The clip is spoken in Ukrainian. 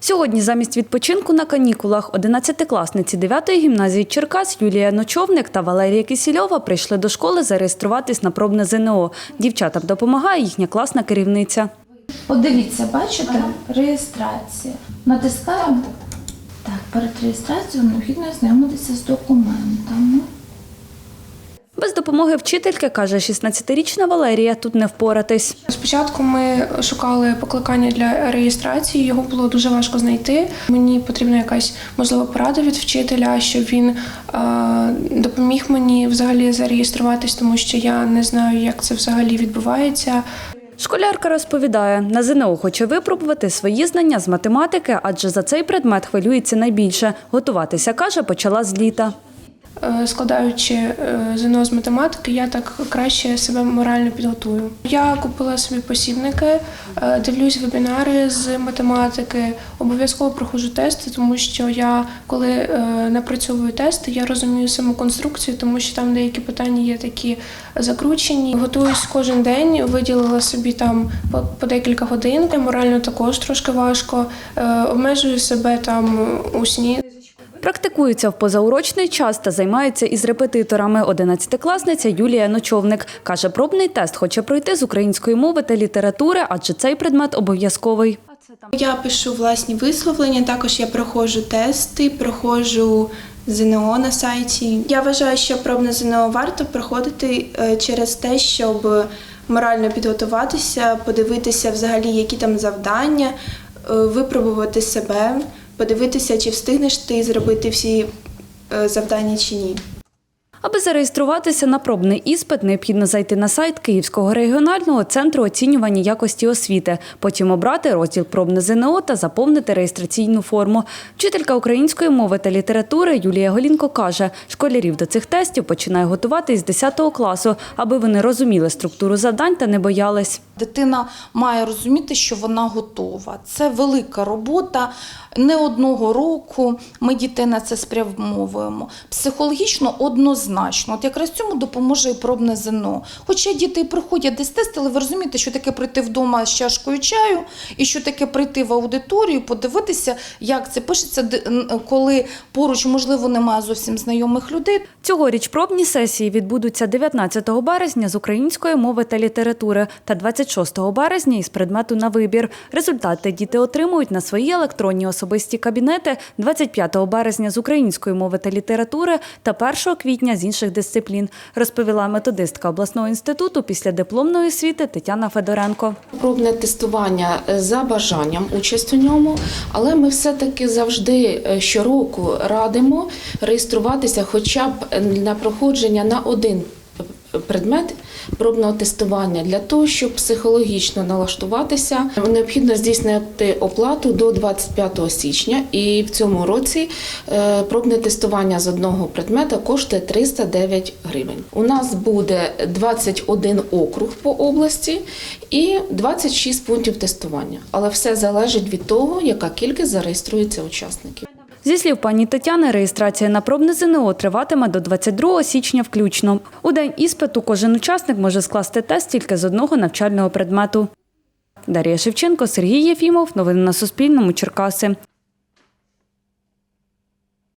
Сьогодні замість відпочинку на канікулах 11-класниці 9-ї гімназії Черкас Юлія Ночовник та Валерія Кисільова прийшли до школи зареєструватись на пробне ЗНО. Дівчатам допомагає їхня класна керівниця. От дивіться, бачите? Реєстрація. Натискаємо. Так, перед реєстрацією необхідно ознайомитися з документами. Допомоги вчительки, каже 16-річна Валерія, тут не впоратись. Спочатку ми шукали покликання для реєстрації. Його було дуже важко знайти. Мені потрібна якась можливо порада від вчителя, щоб він е, допоміг мені взагалі зареєструватись, тому що я не знаю, як це взагалі відбувається. Школярка розповідає, на ЗНО хоче випробувати свої знання з математики, адже за цей предмет хвилюється найбільше. Готуватися, каже, почала з літа. Е, Складаючи е, ЗНО з математики, я так краще себе морально підготую. Я купила собі посібники, е, дивлюсь вебінари з математики, обов'язково проходжу тести, тому що я коли напрацьовую тести, я розумію саму конструкцію, тому що там деякі питання є такі закручені. Готуюсь кожен день, виділила собі там по, декілька годин. Морально також трошки важко. Обмежую себе там у сні. Практикується в позаурочний час та займається із репетиторами. 11-класниця Юлія Ночовник каже, пробний тест хоче пройти з української мови та літератури, адже цей предмет обов'язковий. Я пишу власні висловлення, також я проходжу тести, проходжу ЗНО на сайті. Я вважаю, що пробне ЗНО варто проходити е, через те, щоб морально підготуватися, подивитися взагалі, які там завдання, е, випробувати себе, подивитися, чи встигнеш ти зробити всі е, завдання чи ні. Аби зареєструватися на пробний іспит, необхідно зайти на сайт Київського регіонального центру оцінювання якості освіти, потім обрати розділ пробне ЗНО та заповнити реєстраційну форму. Вчителька української мови та літератури Юлія Голінко каже, школярів до цих тестів починає готувати із 10 класу, аби вони розуміли структуру завдань та не боялись. Дитина має розуміти, що вона готова. Це велика робота. Не одного року ми дітей на це спрямовуємо. Психологічно однозначно. От якраз цьому допоможе і пробне ЗНО. Хоча діти і проходять десь тест, але ви розумієте, що таке прийти вдома з чашкою чаю, і що таке прийти в аудиторію, подивитися, як це пишеться, коли поруч, можливо, немає зовсім знайомих людей. Цьогоріч пробні сесії відбудуться 19 березня з української мови та літератури та 26 березня із предмету на вибір. Результати діти отримують на свої електронні особисті кабінети 25 березня з української мови та літератури та 1 квітня з інших дисциплін, розповіла методистка обласного інституту після дипломної освіти Тетяна Федоренко. Пробне тестування е, за бажанням участь у ньому, але ми все-таки завжди е, щороку радимо реєструватися хоча б на проходження на один предмет пробного тестування для того, щоб психологічно налаштуватися. Необхідно здійснити оплату до 25 січня, і в цьому році е, пробне тестування з одного предмета коштує 309 гривень. У нас буде 21 округ по області і 26 пунктів тестування. Але все залежить від того, яка кількість зареєструється учасників. Зі слів пані Тетяни, реєстрація на пробне ЗНО триватиме до 22 січня включно. У день іспиту кожен учасник може скласти тест тільки з одного навчального предмету. Дар'я Шевченко, Сергій Єфімов. Новини на Суспільному. Черкаси.